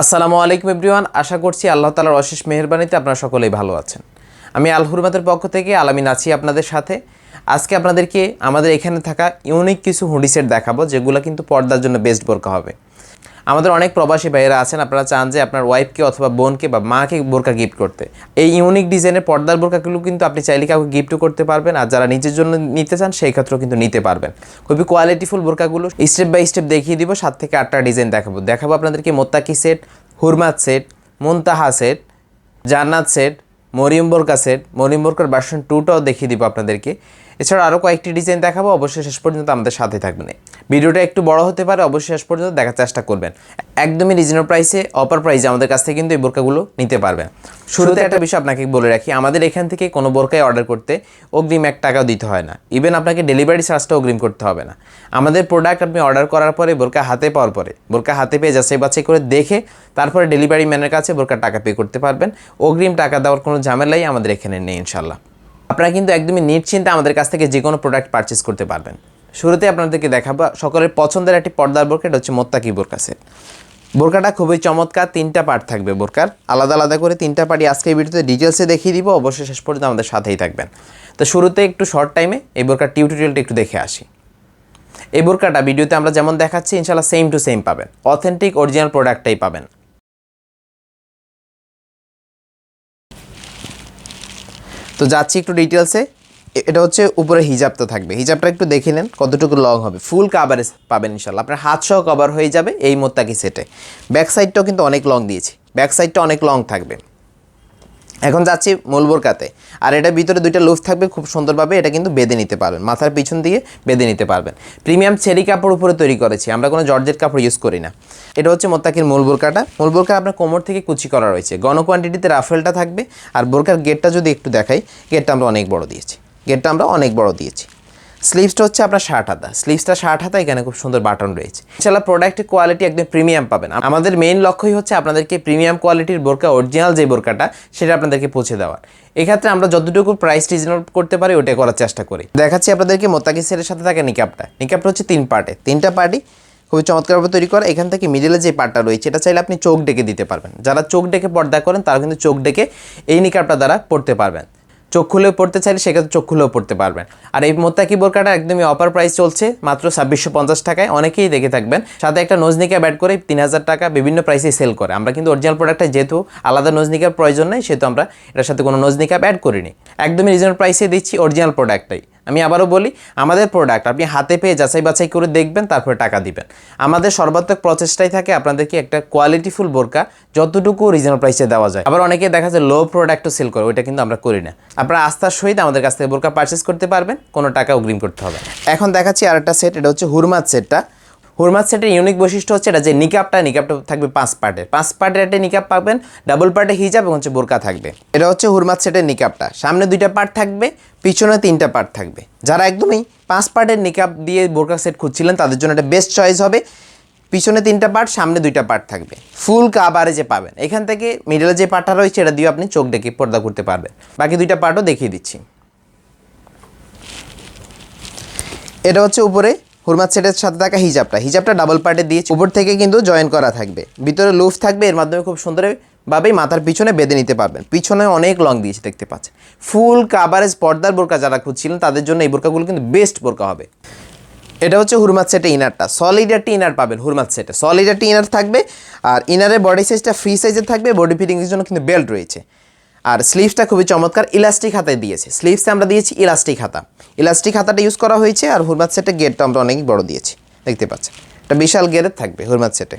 আসসালামু আলাইকুম এভরিওয়ান, আশা করছি আল্লাহ তালার অশেষ মেহরবানিতে আপনারা সকলেই ভালো আছেন। আমি আল হুরমাতের পক্ষ থেকে আলামিন আছি আপনাদের সাথে। আজকে আপনাদেরকে আমাদের এখানে থাকা ইউনিক কিছু হুডি সেট দেখাবো, যেগুলো কিন্তু পর্দার জন্য বেস্ট বোরকা হবে। আমাদের অনেক প্রবাসী ভাইয়েরা আছেন, আপনারা চান যে আপনার ওয়াইফকে অথবা বোনকে বা মাকে বোরকা গিফট করতে। এই ইউনিক ডিজাইনের পর্দার বোরকাগুলো কিন্তু আপনি চাইলে কাউকে গিফটও করতে পারবেন, আর যারা নিজের জন্য নিতে চান সেই ক্ষেত্রেও কিন্তু নিতে পারবেন। খুবই কোয়ালিটিফুল বোরকাগুলো স্টেপ বাই স্টেপ দেখিয়ে দিব, সাত থেকে আটটা ডিজাইন দেখাবো। দেখাবো আপনাদেরকে মোত্তাকি সেট হুরমাত সেট মুনতাহা সেট জান্নাত সেট মরিয়ম বোরকা সেট মরিয়ম বোরকার ভার্সন টুটাও দেখিয়ে দিব আপনাদেরকে। এছাড়া আরও কয়েকটি ডিজাইন দেখাবো অবশ্যই শেষ পর্যন্ত আমাদের সাথে থাকবেন। ভিডিওটা একটু বড় হতে পারে অবশ্যই শেষ পর্যন্ত দেখার চেষ্টা করবেন। একদমই রিজনেবল প্রাইসে অপার প্রাইসে আমাদের কাছ থেকে কিন্তু এই বোরকাগুলো নিতে পারবেন। শুরুতে একটা বিষয় আপনাকে বলে রাখি আমাদের এখান থেকে কোনো বোরকায় অর্ডার করতে অগ্রিম এক টাকাও দিতে হয় না। ইভেন আপনাকে ডেলিভারি চার্জটা অগ্রিম করতে হবে না। আমাদের প্রোডাক্ট আপনি অর্ডার করার পরে বোরকা হাতে পাওয়ার পরে বোরকা হাতে পেয়ে যাচাই বাছাই করে দেখে তারপরে ডেলিভারি ম্যানের কাছে বোরকার টাকা পে করতে পারবেন। অগ্রিম টাকা দেওয়ার কোনো ঝামেলাই আমাদের এখানে নেই ইনশাল্লাহ আপনারা কিন্তু একদমই নিশ্চিন্তে আমাদের কাছ থেকে যে কোনো প্রোডাক্ট পারচেস করতে পারবেন। শুরুতে আপনাদেরকে দেখাবো, সকলের পছন্দের একটি পর্দার বোরকা এটা হচ্ছে মোত্তাকি বোরকা সেট বোরকাটা খুবই চমৎকার, তিনটা পার্ট থাকবে বোরকার আলাদা আলাদা করে তিনটা পার্টি আজকে এই ভিডিওতে ডিটেলসে দেখিয়ে দিব, অবশ্যই শেষ পর্যন্ত আমাদের সাথেই থাকবেন। তো শুরুতে একটু শর্ট টাইমে এই বোরকার টিউটোরিয়ালটা একটু দেখে আসি। এই বোরকাটা ভিডিওতে আমরা যেমন দেখাচ্ছি ইনশাল্লাহ সেম টু সেম পাবেন। অথেন্টিক অরিজিনাল প্রোডাক্টটাই পাবেন। তো যাচ্ছি একটু ডিটেলসে এটা হচ্ছে উপরে হিজাবটা থাকবে। হিজাবটা একটু দেখে নেন কতটুকু লং হবে। ফুল কাভারেজ পাবেন ইনশাল্লাহ আপনার হাত সহ কভার হয়ে যাবে এই মোত্তাকি সেটে ব্যাক সাইডটাও কিন্তু অনেক লং দিয়েছি। ব্যাক সাইডটা অনেক লং থাকবে। এখন যাচ্ছি মূল বোরকাতে আর এটা ভিতরে দুইটা লুফ থাকবে, খুব সুন্দরভাবে এটা কিন্তু বেঁধে নিতে পারবেন, মাথার পিছন দিয়ে বেঁধে নিতে পারবেন। প্রিমিয়াম চেরি কাপড় উপরে তৈরি করেছি, আমরা কোনো জর্জেট কাপড় ইউজ করি না। এটা হচ্ছে মোত্তাকির মূল বোরকাটা মূল বোরকা আপনার কোমর থেকে কুচি করা রয়েছে। গণ কোয়ান্টিটিতে রাফেলটা থাকবে, আর বোরকার গেটটা যদি একটু দেখাই গেটটা আমরা অনেক বড় দিয়েছি। গেটটা আমরা অনেক বড় দিয়েছি। স্লিভসটা হচ্ছে আপনার ষাট হাতা। স্লিভসটা ষাট হাতা, এখানে খুব সুন্দর বাটন রয়েছে। এছাড়া প্রোডাক্টের কোয়ালিটি একদম প্রিমিয়াম পাবেন। আমাদের মেইন লক্ষ্যই হচ্ছে আপনাদেরকে প্রিমিয়াম কোয়ালিটির বোরকা অরিজিনাল যে বোরকাটা, সেটা আপনাদেরকে পৌঁছে দেওয়ার। এক্ষেত্রে আমরা যতটুকু প্রাইস রিজনেবল করতে পারি ওটাই করার চেষ্টা করি। দেখাচ্ছি আপনাদেরকে মোত্তাকি সেটের সাথে থাকে নিকাপটা নিকাপটা হচ্ছে তিন পার্টে তিনটা পার্টি খুবই চমৎকারভাবে তৈরি করা। এখান থেকে মিডিলে যে পার্টটা রয়েছে, এটা চাইলে আপনি চোখ ডেকে দিতে পারবেন। যারা চোখ ডেকে পর্দা করেন তারা কিন্তু চোখ ডেকে এই নিকাপটা দ্বারা পড়তে পারবেন। চোখ খুলেও পড়তে চাইলে সেক্ষেত্রে চোখ খুলেও পড়তে পারবেন। আর এই মোত্তাকি বোরকাটা একদমই অপার প্রাইস চলছে, মাত্র ছাব্বিশশো পঞ্চাশ টাকায়। অনেকেই দেখে থাকবেন, সাথে একটা নজনিকা ব্যাড করে তিন হাজার টাকা বিভিন্ন প্রাইসে সেল করে। আমরা কিন্তু অরিজিনাল প্রোডাক্টটা যেহেতু আলাদা নজনিকার প্রয়োজন নেই, সেহেতু আমরা এটার সাথে কোনো নজনিকা অ্যাড করিনি। একদমই রিজনেবল প্রাইসে দিচ্ছি অরিজিনাল প্রোডাক্টটাই আমি আবারও বলি, আমাদের প্রোডাক্ট আপনি হাতে পেয়ে যাচাই বাছাই করে দেখবেন, তারপরে টাকা দিবেন। আমাদের সর্বাত্মক প্রচেষ্টাই থাকে আপনাদেরকে একটা কোয়ালিটিফুল বোরকা, যতটুকু রিজনেবল প্রাইসে দেওয়া যায়। আবার অনেকে দেখা যায় লো প্রোডাক্টও সেল করে, ওইটা কিন্তু আমরা করি না। আপনারা আস্থার সহিত আমাদের কাছ থেকে বোরকা পারচেস করতে পারবেন, কোনো টাকা অগ্রিম করতে হবে এখন দেখাচ্ছি আরেকটা সেট এটা হচ্ছে হুরমাত সেটটা হুরমাত সেটের ইউনিক বৈশিষ্ট্য হচ্ছে এটা যে নিকাপটা নিকাপটা থাকবে পাঁচ পার্টের। পাঁচ পার্টের একটা নিকাপ পাবেন, ডাবল পার্টে হিজাব এবং হচ্ছে বোরকা থাকবে। এটা হচ্ছে হুরমাত সেটের নিকাপটা। সামনে দুইটা পার্ট থাকবে, পিছনে তিনটা পার্ট থাকবে। যারা একদমই পাঁচ পার্টের নিকাপ দিয়ে বোরকা সেট খুঁজছিলেন, তাদের জন্য এটা বেস্ট চয়েস হবে। পিছনে তিনটা পার্ট, সামনে দুইটা পার্ট থাকবে। ফুল কাবারে যে পাবেন। এখান থেকে মিডলে যে পার্টটা রয়েছে, এটা দিয়ে আপনি চোখ ডেকে পর্দা করতে পারবেন। বাকি দুইটা পার্টও দেখিয়ে দিচ্ছি। এটা হচ্ছে উপরে হুরমাত সেটের সাথে থাকা হিজাবটা। হিজাবটা ডাবল পার্টে দিয়ে উপর থেকে কিন্তু জয়েন করা থাকবে। ভিতরে লুফ থাকবে, এর মাধ্যমে খুব সুন্দরভাবেই মাথার পিছনে বেঁধে নিতে পারবেন। পিছনে অনেক লং দিয়েছে দেখতে পাচ্ছেন। ফুল কাভারেজ পর্দার বোরকা যারা খুঁজছিলেন, তাদের জন্য এই বোরকাগুলো কিন্তু বেস্ট বোরকা হবে। এটা হচ্ছে হুরমাত সেটে ইনারটা সলিড একটি ইনার পাবেন হুরমাত সেটে। সলিড একটি ইনার থাকবে, আর ইনারের বডি সাইজটা ফ্রি সাইজের থাকবে বডি ফিটিংয়ের জন্য কিন্তু বেল্ট রয়েছে। আর স্লিভসটা খুবই চমৎকার ইলাস্টিক হাতায় দিয়েছে। স্লিভসে আমরা দিয়েছি ইলাস্টিক হাতা। ইলাস্টিক হাতাটা ইউজ করা হয়েছে আর হুরমাত সেটে গেটটা আমরা অনেক বড় দিয়েছি। দেখতে পাচ্ছেন? এটা বিশাল গেরের থাকবে হুরমাত সেটে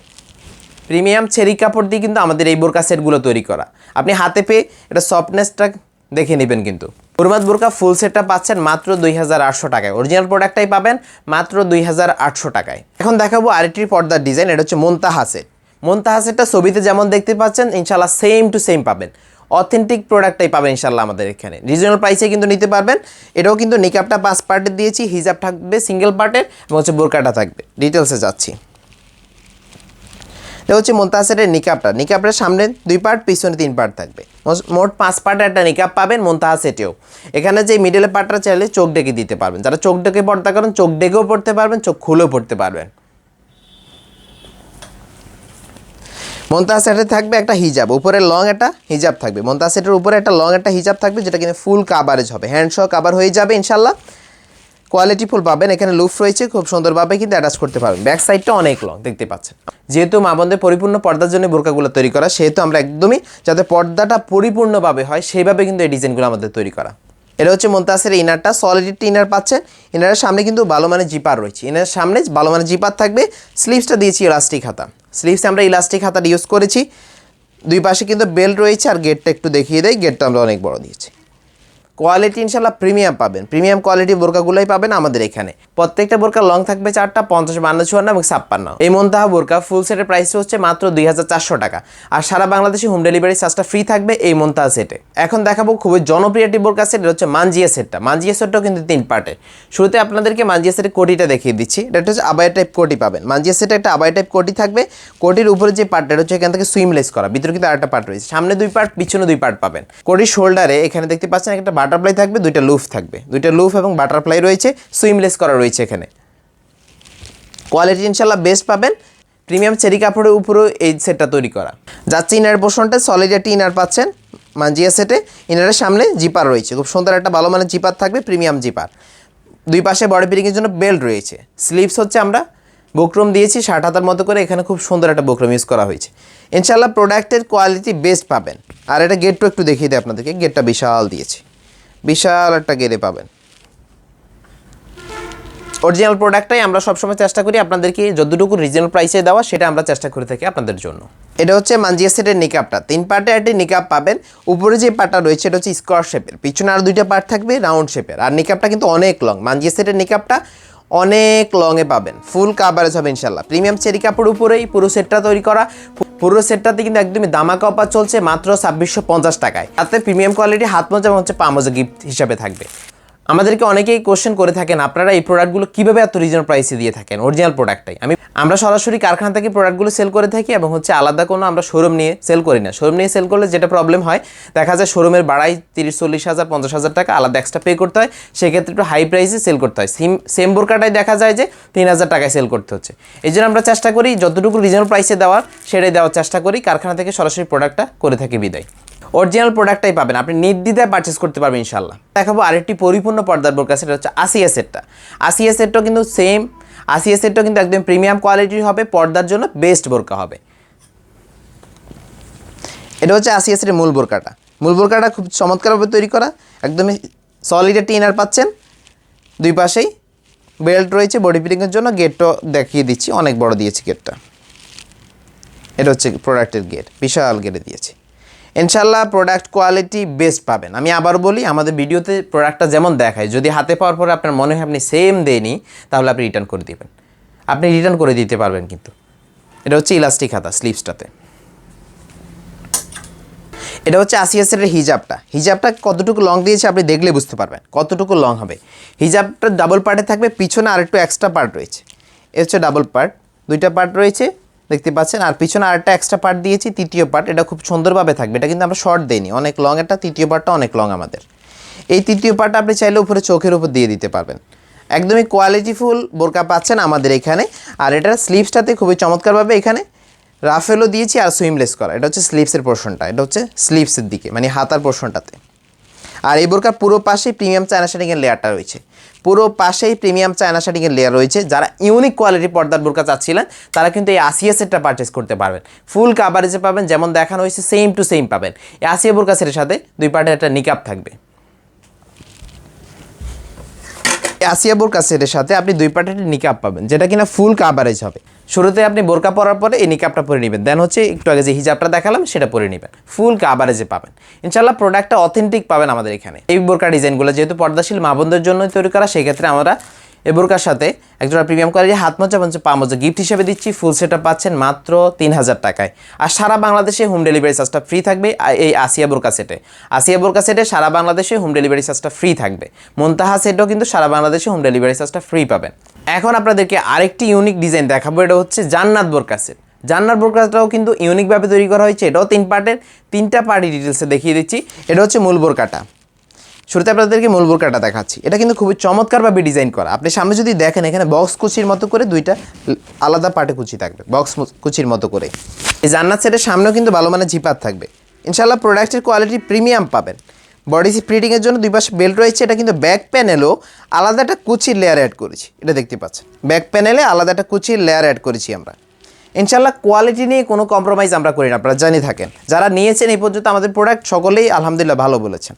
প্রিমিয়াম চেরি কাপড় দিয়ে কিন্তু আমাদের এই বোরকা সেটগুলো তৈরি করা। আপনি হাতে পেয়ে এটা সফটনেসটা দেখে নেবেন কিন্তু। হুরমাত বোরকা ফুল সেটটা পাচ্ছেন মাত্র দুই হাজার আটশো টাকায়। অরিজিনাল প্রোডাক্টটাই পাবেন মাত্র দুই হাজার আটশো টাকায়। এখন দেখাবো আরেকটি পর্দার ডিজাইন এটা হচ্ছে মন্তাহা সেট মন্তাহা সেটটা ছবিতে যেমন দেখতে পাচ্ছেন ইনশাল্লাহ সেম টু সেম পাবেন। অথেন্টিক প্রোডাক্টটাই পাবেন ইনশাল্লাহ আমাদের এখানে। রিজনাল প্রাইসে কিন্তু নিতে পারবেন। এটাও কিন্তু নিকাপটা পাঁচ পার্টের দিয়েছি হিজাব থাকবে সিঙ্গেল পার্টের এবং হচ্ছে বোরকাটা থাকবে। ডিটেলসে যাচ্ছি। এটা হচ্ছে মোন্তাহাসেটের নিকাপটা নিকাপের সামনে দুই পার্ট পিছনে তিন পার্ট থাকবে। মোট পাঁচ পার্টের একটা নিকাপ পাবেন মোন্তাহা সেটেও এখানে যে মিডলে পার্টটা চাইলে চোখ ডেকে দিতে পারবেন। যারা চোখ ডেকে পর্দা করেন, চোখ ডেকেও পড়তে পারবেন, চোখ খুলেও পড়তে পারবেন। মন্তাজ সেটে থাকবে একটা হিজাব, উপরে লং একটা হিজাব থাকবে। মন্তাজ সেটের উপরে একটা লং একটা হিজাব থাকবে, যেটা কিন্তু ফুল কাভারেজ হবে। হ্যান্ড সহ কাভার হয়ে যাবে ইনশাল্লাহ কোয়ালিটি ফুল পাবেন, এখানে লুফ রয়েছে, খুব সুন্দরভাবে কিন্তু অ্যাটাচ করতে পারবেন। ব্যাক সাইডটা অনেক লং দেখতে পাচ্ছেন। যেহেতু মা বোনদের পরিপূর্ণ পর্দার জন্য বোরকাগুলো তৈরি করা, সেহেতু আমরা একদমই যাতে পর্দাটা পরিপূর্ণভাবে হয় সেইভাবে কিন্তু এই ডিজাইনগুলো আমাদের তৈরি করা। এটা হচ্ছে মন্তাসের ইনারটা সলিড ইনার পাচ্ছেন। ইনারের সামনে কিন্তু ভালো মানের জিপার রয়েছে। ইনারের সামনে ভালো মানের জিপার থাকবে স্লিভসটা দিয়েছি ইলাস্টিক হাতা। স্লিভসে আমরা ইলাস্টিক হাতার ইউজ করেছি। দুই পাশে কিন্তু বেল্ট রয়েছে আর গেটটা একটু দেখিয়ে দেয় গেটটা আমরা অনেক বড় দিয়েছি। কোয়ালিটি ইনশাল্লাহ প্রিমিয়াম পাবেন। প্রিমিয়াম কোয়ালিটি বোরকাগুলোই পাবেন আমাদের এখানে। প্রত্যেকটা বোরকা লং থাকবে চারটা, পঞ্চাশ, বান্ন, চুয়ান্ন এবং ছাপ্পান্ন। এই মন্তাহা বোরকা ফুল সেটের প্রাইস হচ্ছে মাত্র দুই হাজার চারশো টাকা। আর সারা বাংলাদেশে হোম ডেলিভারি চার্জটা ফ্রি থাকবে এই মন্তাহা সেটে এখন দেখাবো খুবই জনপ্রিয় একটি বোরকা সেট হচ্ছে মানজিয়া সেটটা মানজিয়া সেটটাও কিন্তু তিন পার্টের শুরুতে আপনাদেরকে মানজিয়া সেটের কোটিটা দেখিয়ে দিচ্ছি। এটা হচ্ছে আবায়া টাইপ কোটি পাবেন। মানজিয়া সেটে একটা আবায়া টাইপ কোটি থাকবে। কোটির উপরে যে পার্টটা হচ্ছে এখান থেকে সুইমলেস করা। ভিতরে কিন্তু আরেকটা পার্ট রয়েছে। সামনে দুই পার্ট পিছনে দুই পার্ট পাবেন। কোটির শোল্ডারে এখানে দেখতে পাচ্ছেন একটা বাটারফ্লাই থাকবে, দুইটা লুফ থাকবে। দুইটা লুফ এবং বাটারফ্লাই রয়েছে, সুইমলেস করা রয়েছে এখানে। কোয়ালিটি ইনশাল্লাহ বেস্ট পাবেন। প্রিমিয়াম চেরি কাপড়ের উপরেও এই সেটটা তৈরি করা। যাচ্ছে ইনার পোর্শনটা সলিড একটি ইনার পাচ্ছেন মাঞ্জিয়া সেটে। ইনারের সামনে জিপার রয়েছে, খুব সুন্দর একটা ভালো মানের জিপার থাকবে, প্রিমিয়াম জিপার। দুই পাশে বডি ফিটিংয়ের জন্য বেল্ট রয়েছে। স্লিভস হচ্ছে আমরা বুকরুম দিয়েছি, ষাট হাতার মতো করে এখানে খুব সুন্দর একটা বুকরুম ইউজ করা হয়েছে। ইনশাল্লাহ প্রোডাক্টের কোয়ালিটি বেস্ট পাবেন। আর এটা গেটটা একটু দেখিয়ে দিই আপনাদেরকে গেটটা বিশাল দিয়েছি। বিশাল একটা গেদে পাবেন। অরিজিনাল প্রোডাক্টটাই আমরা সবসময় চেষ্টা করি আপনাদেরকে যতটুকু রিজিনাল প্রাইসে দেওয়া, সেটা আমরা চেষ্টা করে থাকি আপনাদের জন্য। এটা হচ্ছে মানজিয়া সেটের নিকাপটা তিন পার্টে একটি নিকাপ পাবেন। উপরে যে পার্টটা রয়েছে, এটা হচ্ছে স্কোয়ার শেপের পিছনে আর দুইটা পার্ট থাকবে রাউন্ড শেপের আর নিকাপটা কিন্তু অনেক লং মানজিয়া সেটের নিকাপটা অনেক লংয়ে পাবেন। ফুল কাভারেজ হবে ইনশাল্লাহ প্রিমিয়াম চেরি কাপড় উপরেই পুরো সেটটা তৈরি করা। পুরো সেটটাতে কিন্তু একদমই দামাকা অফার চলছে, মাত্র ছাব্বিশশো পঞ্চাশ টাকায়। তাতে প্রিমিয়াম কোয়ালিটি হাত মোজা এবং হচ্ছে পা মোজা গিফট হিসাবে থাকবে। আমাদেরকে অনেকেই কোশ্চেন করে থাকেন, আপনারা এই প্রোডাক্টগুলো কীভাবে এত রিজনেবল প্রাইসে দিয়ে থাকেন? অরিজিনাল প্রোডাক্টটাই আমি, আমরা সরাসরি কারখানা থেকে প্রোডাক্টগুলো সেল করে থাকি এবং হচ্ছে আলাদা কোনো আমরা শোরুম নিয়ে সেল করি না। শোরুম নিয়ে সেল করলে যেটা প্রবলেম হয়, দেখা যায় শোরুমের বাড়াই তিরিশ, চল্লিশ হাজার, পঞ্চাশ হাজার টাকা আলাদা এক্সট্রা পে করতে হয়, সেক্ষেত্রে একটু হাই প্রাইসে সেল করতে হয়। সিম সেম বোরকাটাই দেখা যায় যে তিন হাজার টাকায় সেল করতে হচ্ছে। এই জন্য আমরা চেষ্টা করি, যতটুকু রিজনাল প্রাইসে দেওয়ার, সেটাই দেওয়ার চেষ্টা করি, কারখানা থেকে সরাসরি প্রোডাক্টটা করে থাকি বিদায়। অরিজিনাল প্রোডাক্টটাই পাবেন। আপনি নির্দ্বিধায় পারচেস করতে পারবেন ইনশাল্লাহ দেখাবো আরেকটি পরিপূর্ণ পর্দার বোরকা, সেটা হচ্ছে আসিয়া সেটটা আসিয়া সেটটাও কিন্তু সেম আসিয়া সেটটাও কিন্তু একদম প্রিমিয়াম কোয়ালিটির হবে, পর্দার জন্য বেস্ট বোরকা হবে। এটা হচ্ছে আসিয়া সেটের মূল বোরকাটা। মূল বোরকাটা খুব চমৎকারভাবে তৈরি করা, একদমই সলিড একটি ইনার পাচ্ছেন। দুই পাশেই বেল্ট রয়েছে বডি ফিটিংয়ের জন্য গেটও দেখিয়ে দিচ্ছি, অনেক বড় দিয়েছি গেটটা এটা হচ্ছে প্রোডাক্টের গেট বিশাল গেটে দিয়েছি। ইনশাল্লাহ প্রোডাক্ট কোয়ালিটি বেস্ট পাবেন। আমি আবার বলি, আমাদের ভিডিওতে প্রোডাক্টটা যেমন দেখায়, যদি হাতে পাওয়ার পরে আপনার মনে হয় আপনি সেম দেয়নি, তাহলে আপনি রিটার্ন করে দিবেন। আপনি রিটার্ন করে দিতে পারবেন কিন্তু। এটা হচ্ছে ইলাস্টিক হাতা স্লিপসটাতে এটা হচ্ছে আসিয়াসের হিজাবটা। হিজাবটা কতটুকু লং দিয়েছে আপনি দেখলে বুঝতে পারবেন। কতটুকু লং হবে। হিজাবটা ডাবল পার্টে থাকবে, পিছনে আরেকটু এক্সট্রা পার্ট রয়েছে। এ হচ্ছে ডাবল পার্ট দুইটা পার্ট রয়েছে। দেখতে পাচ্ছেন। আর পিছনে আরেকটা এক্সট্রা পার্ট দিয়েছি, তৃতীয় পার্ট এটা খুব সুন্দরভাবে থাকবে। এটা কিন্তু আমরা শর্ট দিইনি। অনেক লং একটা, তৃতীয় পার্টটা অনেক লং আমাদের। এই তৃতীয় পার্টটা আপনি চাইলে উপরে চোখের উপর দিয়ে দিতে পারবেন। একদমই কোয়ালিটিফুল বোরকা পাচ্ছেন আমাদের এখানে। আর এটার স্লিভসটাতে খুবই চমৎকারভাবে এখানে রাফেলও দিয়েছি আর সুইমলেস করা। এটা হচ্ছে স্লিভসের পোর্শনটা এটা হচ্ছে স্লিভসের দিকে মানে হাতার পোর্শনটাতে আর এই বোরকার পুরো পাশেই প্রিমিয়াম চায়না শাটিংয়ের লেয়ারটা রয়েছে। পুরো পাশেই প্রিমিয়াম চায়না শাটিংয়ের লেয়ার রয়েছে। যারা ইউনিক কোয়ালিটি পর্দার বোরকা চাচ্ছিলেন, তারা কিন্তু এই আসিয়া সেটটা পারচেস করতে পারবেন। ফুল কাভারেজে পাবেন, যেমন দেখানো হয়েছে সেম টু সেম পাবেন। এই আসিয়া বোরকা সেটের সাথে দুই পার্টের একটা নিকাপ থাকবে। আসিয়া বোরকা সেটের সাথে আপনি দুই পার্টের নিকাপ পাবেন, যেটা কিনা ফুল কাভারেজ হবে। শুরুতে আপনি বোরকা পরার পরে এই নিকাপটা পরে নেবেন। দেন হচ্ছে একটু আগে যে হিজাবটা দেখালাম, সেটা পরে নেবেন। ফুল কাভারেজে পাবেন। ইনশাল্লাহ প্রোডাক্টটা অথেন্টিক পাবেন আমাদের এখানে। এই বোরকা ডিজাইনগুলো যেহেতু পর্দাশীল, মা বোনদের জন্য তৈরি করা, সেক্ষেত্রে আমরা এই বোরকার সাথে একজোড়া প্রিমিয়াম কোয়ালিটি হাত মোজা এবং পা মোজা। গিফট হিসেবে দিচ্ছি ফুল সেটটা পাচ্ছেন মাত্র তিন হাজার টাকায়। আর সারা বাংলাদেশে হোম ডেলিভারি চার্জটা ফ্রি থাকবে এই আসিয়া বোরকা সেটে আসিয়া বোরকা সেটে সারা বাংলাদেশে হোম ডেলিভারি চার্জটা ফ্রি থাকবে। মন্তাহা সেটও কিন্তু সারা বাংলাদেশে হোম ডেলিভারি চার্জটা ফ্রি পাবেন। এখন আপনাদেরকে আরেকটি ইউনিক ডিজাইন দেখাবো, এটা হচ্ছে জান্নাত বোরকা সেট জান্নাত বোরকাটাও কিন্তু ইউনিকভাবে তৈরি করা হয়েছে, এটাও তিন পার্টের তিনটা পার্টি ডিটেলসে দেখিয়ে দিচ্ছি, এটা হচ্ছে মূল বোরকাটা। শুরুতে আপনাদেরকে মূল বোরকাটা দেখাচ্ছি। এটা কিন্তু খুবই চমৎকারভাবে ডিজাইন করা। আপনি সামনে যদি দেখেন, এখানে বক্স কুচির মতো করে দুইটা আলাদা পার্টে কুচি থাকবে বক্স কুচির মতো করে। এই জান্নাত সেটের সামনেও কিন্তু ভালো মানে জিপার থাকবে। ইনশাল্লাহ প্রোডাক্টের কোয়ালিটি প্রিমিয়াম পাবেন। বডি প্রিন্টিংয়ের জন্য দুই পাশে বেল্ট রয়েছে, এটা কিন্তু ব্যাক প্যানেলও আলাদা একটা কুচির লেয়ার অ্যাড করেছি। এটা দেখতে পাচ্ছেন। ব্যাক প্যানেলে আলাদা একটা কুচির লেয়ার অ্যাড করেছি আমরা। ইনশাল্লাহ কোয়ালিটি নিয়ে কোনো কম্প্রোমাইজ আমরা করি না, আপনারা জানি থাকেন। যারা নিয়েছেন এই পর্যন্ত আমাদের প্রোডাক্ট সকলেই আলহামদুলিল্লাহ ভালো বলেছেন।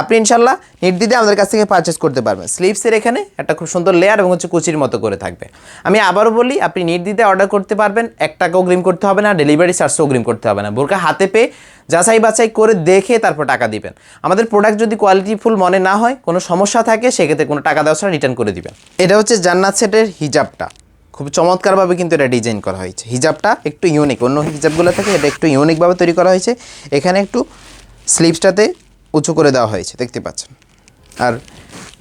আপনি ইনশাল্লাহ নির্দিদে আমাদের কাছ থেকে পারচেস করতে পারবেন। স্লিপসের এখানে একটা খুব সুন্দর লেয়ার এবং হচ্ছে কুচির মতো করে থাকবে। আমি আবারও বলি, আপনি নির্দিদে অর্ডার করতে পারবেন, এক টাকা অগ্রিম করতে হবে না ডেলিভারি চার্জও অগ্রিম করতে হবে না। বোরকা হাতে পেয়ে যাচাই বাছাই করে দেখে তারপর টাকা দিবেন। আমাদের প্রোডাক্ট যদি কোয়ালিটিফুল মনে না হয়, কোনো সমস্যা থাকে, সেক্ষেত্রে কোনো টাকা দেওয়া ছাড়া রিটার্ন করে দিবেন। এটা হচ্ছে জান্নাত সেটের হিজাবটা। খুব চমৎকারভাবে কিন্তু এটা ডিজাইন করা হয়েছে। হিজাবটা একটু ইউনিক অন্য হিজাবগুলো থেকে এটা একটু ইউনিকভাবে তৈরি করা হয়েছে। এখানে একটু স্লিভসটাতে উঁচু করে দেওয়া হয়েছে, দেখতে পাচ্ছেন। আর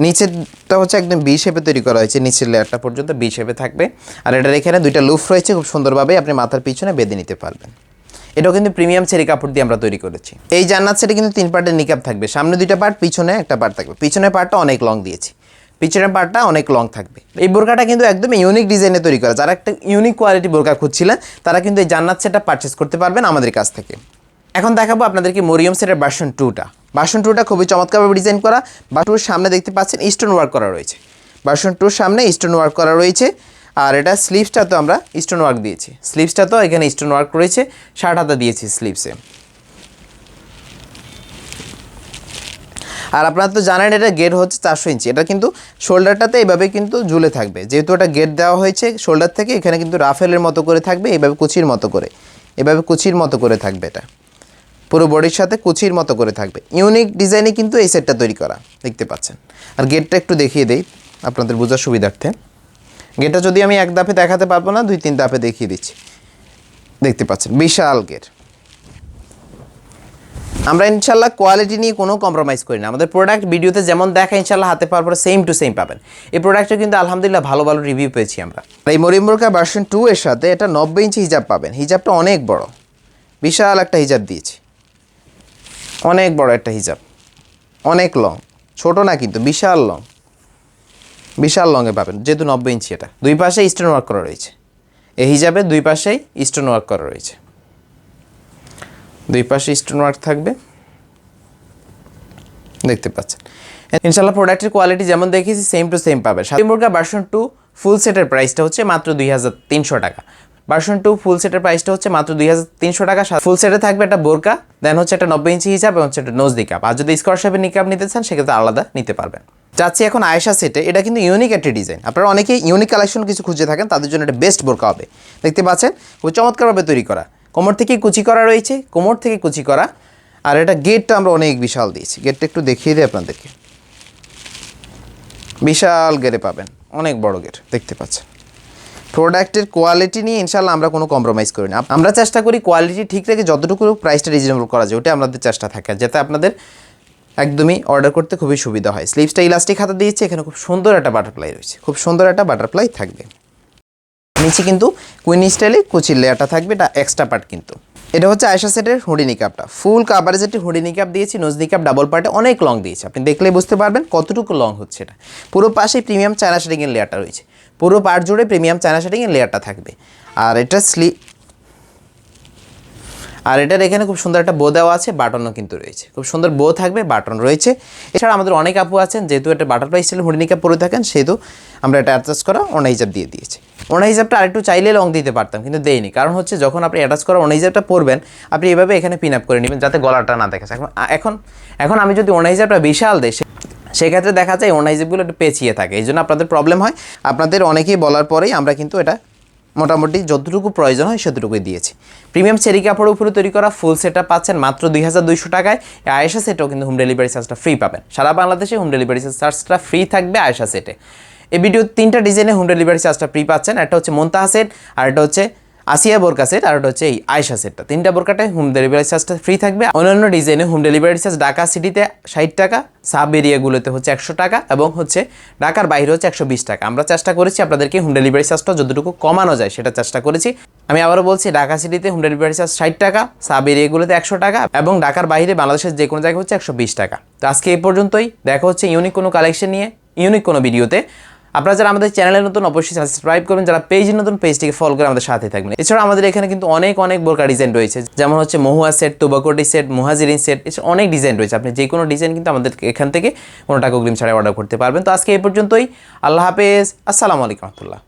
নিচেরটা হচ্ছে একদম বি শেপে তৈরি করা হয়েছে, নিচের লেয়ারটা পর্যন্ত বি শেপে থাকবে। আর এটার এখানে দুইটা লুফ রয়েছে, খুব সুন্দরভাবে আপনি মাথার পিছনে বেঁধে নিতে পারবেন। এটাও কিন্তু প্রিমিয়াম চেরি কাপড় দিয়ে আমরা তৈরি করেছি। এই জান্নাত সেটে কিন্তু তিন পার্টের নিকাপ থাকবে। সামনে দুইটা পার্ট পিছনে একটা পার্ট থাকবে। পিছনের পার্টটা অনেক লং দিয়েছি। পিছনের পার্টটা অনেক লং থাকবে। এই বোরকাটা কিন্তু একদম ইউনিক ডিজাইনে তৈরি করা। যারা একটা ইউনিক কোয়ালিটি বোরকা খুঁজছিলেন, তারা কিন্তু এই জান্নাত সেটটা পারচেস করতে পারবেন আমাদের কাছ থেকে। এখন দেখাবো আপনাদেরকে মরিয়ম সেটের ভার্সন টুটা ভার্সন টুটা খুবই চমৎকারভাবে ডিজাইন করা। বা টুর সামনে দেখতে পাচ্ছেন স্টোন ওয়ার্ক করা রয়েছে। ভার্সন টুর সামনে স্টোন ওয়ার্ক করা রয়েছে। আর এটা স্লিভসটা তো আমরা স্টোন ওয়ার্ক দিয়েছি। স্লিভসটা তো এখানে স্টোন ওয়ার্ক রয়েছে ষাট হাতা দিয়েছি স্লিভসে আর আপনারা তো জানেন এটা গেট হচ্ছে চারশো ইঞ্চি। এটা কিন্তু শোল্ডারটাতে এইভাবে কিন্তু ঝুলে থাকবে। যেহেতু এটা গেট দেওয়া হয়েছে শোল্ডার থেকে, এখানে কিন্তু রাফেলের মতো করে থাকবে, এইভাবে কুচির মতো করে। এভাবে কুচির মতো করে থাকবে এটা। পুরো বডির সাথে কুচির মতো করে থাকবে। ইউনিক ডিজাইনে কিন্তু এই সেটটা তৈরি করা, দেখতে পাচ্ছেন। আর গেটটা একটু দেখিয়ে দেই আপনাদের বোঝার সুবিধার্থে। গেটটা যদি আমি এক দাপে দেখাতে পারব না, দুই, তিন দাপে দেখিয়ে দিচ্ছি। দেখতে পাচ্ছেন, বিশাল গেট। আমরা ইনশাল্লাহ কোয়ালিটি নিয়ে কোনো কম্প্রোমাইজ করি না। আমাদের প্রোডাক্ট ভিডিওতে যেমন দেখা ইনশাল্লাহ হাতে পাওয়ার পরে সেম টু সেম পাবেন। এই প্রোডাক্টটা কিন্তু আলহামদুলিল্লাহ ভালো ভালো রিভিউ পেয়েছি আমরা। এই মরিম্বরকা ভার্সন টু এর সাথে এটা নব্বই ইঞ্চি হিজাব পাবেন। হিজাবটা অনেক বড়। বিশাল একটা হিজাব দিয়েছি। অনেক বড় একটা হিজাব অনেক লং ছোট না কিন্তু, বিশাল লং বিশাল লংয়ে পাবেন। যেহেতু নব্বই ইঞ্চি এটা। দুই পাশে স্টোন ওয়ার্ক করা রয়েছে। এই হিজাবে দুই পাশেই স্টোন ওয়ার্ক করা রয়েছে। দুই পাশে স্টোন ওয়ার্ক থাকবে। দেখতে পাচ্ছেন। ইনশাল্লাহ প্রোডাক্টের কোয়ালিটি যেমন দেখেছি সেম টু সেম পাবে। মুরগা ভার্সন টু ফুল সেটের প্রাইসটা হচ্ছে মাত্র দুই হাজার তিনশো টাকা। ভার্সন টু ফুল সেটের প্রাইসটা হচ্ছে মাত্র দুই হাজার তিনশো টাকা। ফুল সেটে থাকবে একটা বোরকা দেন হচ্ছে একটা নব্বই ইঞ্চি হিসাব এবং হচ্ছে একটা নোজ নিকাপ আর যদি স্কোয়ার শেপের নিকাপ নিতে চান, সেক্ষেত্রে আলাদা নিতে পারবেন। যাচ্ছি এখন আয়েশা সেটে এটা কিন্তু ইউনিক একটা ডিজাইন আপনারা অনেকেই ইউনিক কালেকশন কিছু খুঁজে থাকেন, তাদের জন্য এটা বেস্ট বোরকা হবে। দেখতে পাচ্ছেন, খুব চমৎকারভাবে তৈরি করা। কোমর থেকে কুচি করা রয়েছে, কোমর থেকে কুচি করা। আর এটা গেটটা আমরা অনেক বিশাল দিয়েছি। গেটটা একটু দেখিয়ে দিই আপনাদেরকে। বিশাল গেটে পাবেন। অনেক বড় গেট দেখতে পাচ্ছেন। প্রোডাক্টের কোয়ালিটি নিয়ে ইনশাল্লাহ আমরা কোনো কম্প্রোমাইজ করি না। আমরা চেষ্টা করি কোয়ালিটি ঠিক রেখে যতটুকু প্রাইসটা রিজনেবল করা যায়, ওটাই আমাদের চেষ্টা থাকে। যাতে আপনাদের একদমই অর্ডার করতে খুবই সুবিধা হয়। স্লিপসটা ইলাস্টিক হাতে দিয়েছে, এখানে খুব সুন্দর একটা বাটারফ্লাই রয়েছে। খুব সুন্দর একটা বাটারফ্লাই থাকবে। নিচে কিন্তু কুইন স্টাইলে কুচির লেয়ারটা থাকবে, এটা এক্সট্রা পার্ট কিন্তু। এটা হচ্ছে আয়সা সেটের হুডিনি কাপটা ফুল কাভারেজ একটি হুডিনি কাপ দিয়েছি নোজ কাপ ডাবল পার্টে অনেক লং দিয়েছে। আপনি দেখলে বুঝতে পারবেন কতটুকু লং হচ্ছে এটা। পুরো পাশে প্রিমিয়াম চায়না শেডিংয়ের লেয়ারটা রয়েছে। পুরো পার্ট জুড়ে প্রিমিয়াম চায়না শেডিংয়ের লেয়ারটা থাকবে। আর এটা স্লি আর এটার এখানে খুব সুন্দর একটা বো দেওয়া আছে বাটনও কিন্তু রয়েছে। খুব সুন্দর বো থাকবে বাটন রয়েছে। এছাড়া আমাদের অনেক আপু আছেন, যেহেতু এটা বাটারফ্লাই স্টাইল হুডিনিকা পরে থাকেন, সেহেতু আমরা এটা অ্যাটাচ করা ওনা হিজাব দিয়ে দিয়েছি। ওনা হিজাবটা আরেকটু চাইলে লং দিতে পারতাম, কিন্তু দেইনি। কারণ হচ্ছে যখন আপনি অ্যাটাচ করা ওনা হিজাবটা পরবেন, আপনি এভাবে এখানে পিন আপ করে নেবেন, যাতে গলাটা না দেখা এখন এখন এখন আমি যদি ওনা হিজাবটা বিশাল দেয় সেক্ষেত্রে দেখা যায় ওনা হিজাবগুলো একটু পেঁচিয়ে থাকে। এই জন্য আপনাদের প্রবলেম হয়। আপনাদের অনেকেই বলার পরেই আমরা কিন্তু এটা মোটামুটি যতটুকু প্রয়োজন হয় সেটুকুই দিয়েছি। প্রিমিয়াম চেরি কাপড়ের উপরে তৈরি করা ফুল সেটটা পাচ্ছেন মাত্র দুই হাজার দুইশো টাকায়। আয়েশা সেটও কিন্তু হোম ডেলিভারি চার্জটা ফ্রি পাবেন। সারা বাংলাদেশে হোম ডেলিভারি চার্জটা ফ্রি থাকবে আয়েশা সেটে এই ভিডিও তিনটা ডিজাইনে হোম ডেলিভারি চার্জটা ফ্রি পাচ্ছেন। একটা হচ্ছে মোন্তাহা সেট আর একটা হচ্ছে আসিয়া বোরকা সেট আর ওটা হচ্ছে এই আয়সা সেটটা তিনটা বোরকাটায় হোম ডেলিভারি চার্জটা ফ্রি থাকবে। অন্যান্য ডিজাইনে হোম ডেলিভারি চার্জ ঢাকা সিটিতে ষাট টাকা সাব এরিয়াগুলোতে হচ্ছে একশো টাকা এবং হচ্ছে ঢাকার বাইরে হচ্ছে একশো বিশ টাকা। আমরা চেষ্টা করেছি আপনাদেরকে হোম ডেলিভারি চার্জটা যতটুকু কমানো যায় সেটা চেষ্টা করেছি। আমি আবারও বলছি, ঢাকা সিটিতে হোম ডেলিভারি চার্জ ষাট টাকা সাব এরিয়াগুলোতে একশো টাকা এবং ঢাকার বাইরে বাংলাদেশের যে কোনো জায়গায় হচ্ছে একশো বিশ টাকা। তো আজকে এই পর্যন্তই। দেখা হচ্ছে ইউনিক কোনো কালেকশন নিয়ে ইউনিক কোনো ভিডিওতে আপনারা যারা আমাদের চ্যানেলে নতুন, অবশ্যই সাবস্ক্রাইব করবেন যারা পেজ নতুন পেজটিকে ফলো করে আমাদের সাথে থাকবেন। এছাড়া আমাদের এখানে কিন্তু অনেক অনেক বোরকা ডিজাইন রয়েছে। যেমন হচ্ছে মহুয়া সেট তোবাকোটি সেট মহাজিরিন সেট এছাড়া অনেক ডিজাইন রয়েছে। আপনি যে কোনো ডিজাইন কিন্তু আমাদের এখান থেকে কোনো টাকা অগ্রিম ছাড়াই অর্ডার করতে পারবেন। তো আজকে এই পর্যন্তই। আল্লাহ হাফেজ। আসসালামু আলাইকুম রহমতুল্লাহ।